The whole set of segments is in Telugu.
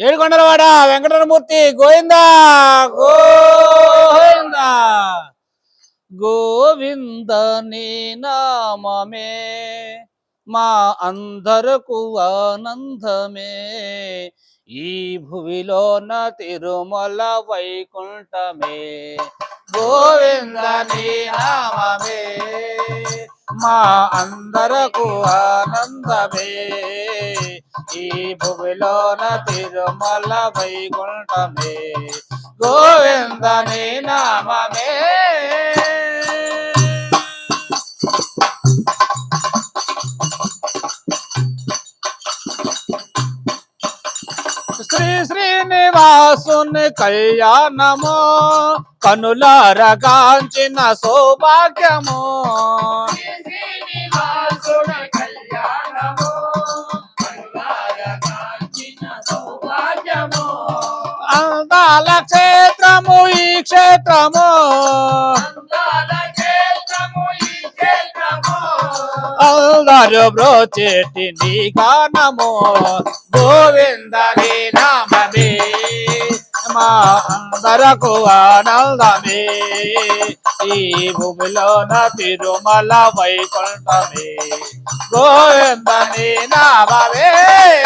ఏడుకొండలవాడ వెంకటరమూర్తి గోవిందా గోవిందా. గోవింద నీ నామమే మా అందరకు ఆనందమే. ఈ భువిలోన తిరుమల వైకుంఠమే. గోవింద నీ నామమే మా అందరకు ఆనందమే. ఈ భువిలోన తిరుమల వైకుంఠమే. గోవింద నీ నామమే. శ్రీ శ్రీనివాసుని కళ్యాణము కనులార కాంచిన సౌభాగ్యము శ్రీనివాస క్షేత్రము. అందరు బ్రోచేటి నీ గానము. గోవింద నీ నామమే. మా అందరకు ఆనందమే. ఈ భూమిలోన తిరుమల వైకుంఠమే. గోవింద నీ నామమే.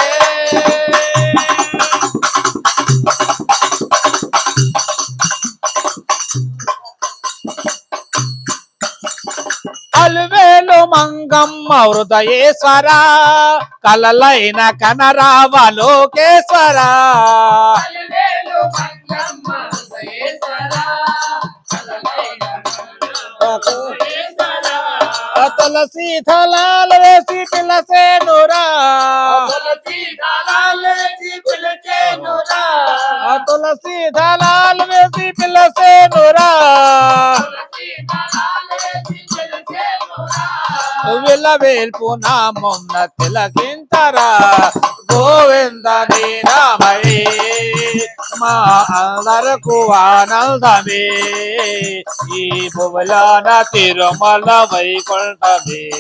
మంగమ్మ హృదయేశ్వర కలలైన కనరావ లోకేశ్వర. తులసి థలాలు వేసి పిలసేనురా తులసి థలాలు విల్ల వేల్పు నామం తిలకింతరా? గోవింద నీ మా అందరకు ఆనందమే. ఈ భువలాన తిరుమల వైకుంఠమే.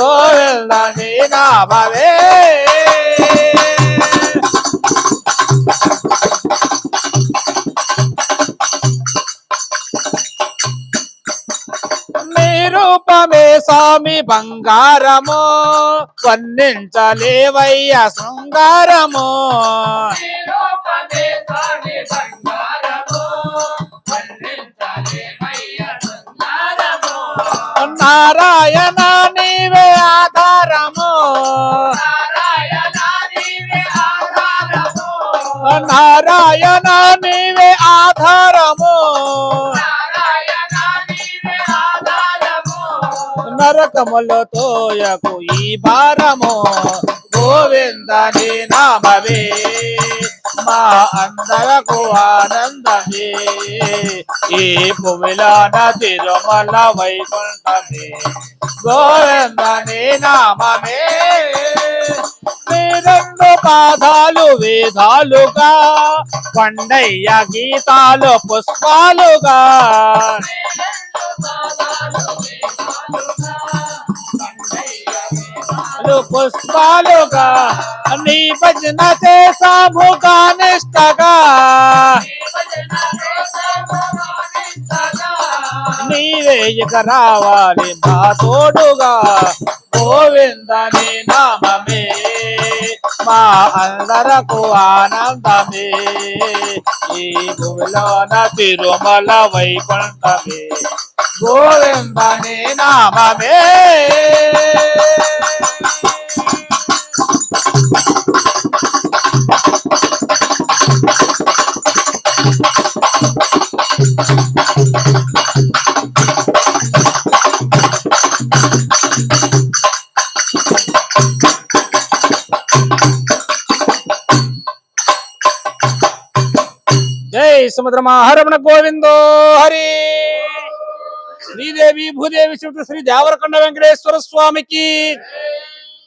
గోవింద నీ రూపమే స్వామి బంగారము. వర్ణించలేవయ్య శృంగారము. నారాయణ నీవే ఆధారము. నారాయణ నీవే ఆధారము. తారకములతో యకు ఈ భారము. గోవింద నీ నామవే మా అందరకు ఆనందమే. ఈ భూమిలోన తిరుమల వైకుంఠమే. గోవింద నీ నామమే. మీ రెండు పాదాలు వేదాలుగా పండయ్య గీతాలు పుష్పాలుగా. పుష్పాలు పుష్పాలుగా నీ భజన చేసాముగా నిష్టగా నీవే ఇక రావాలి మా తోడుగా. గోవింద నీ నామమే మా అందరకు ఆనందమే. ఈ భూమిలోన తిరుమల వైకుంఠమే. గోవింద నీ నామమే జై సముద్ర మహారమణ గోవిందో హరి శ్రీదేవి భూదేవి శ్రీ శ్రీ దేవరకొండ వెంకటేశ్వర స్వామికి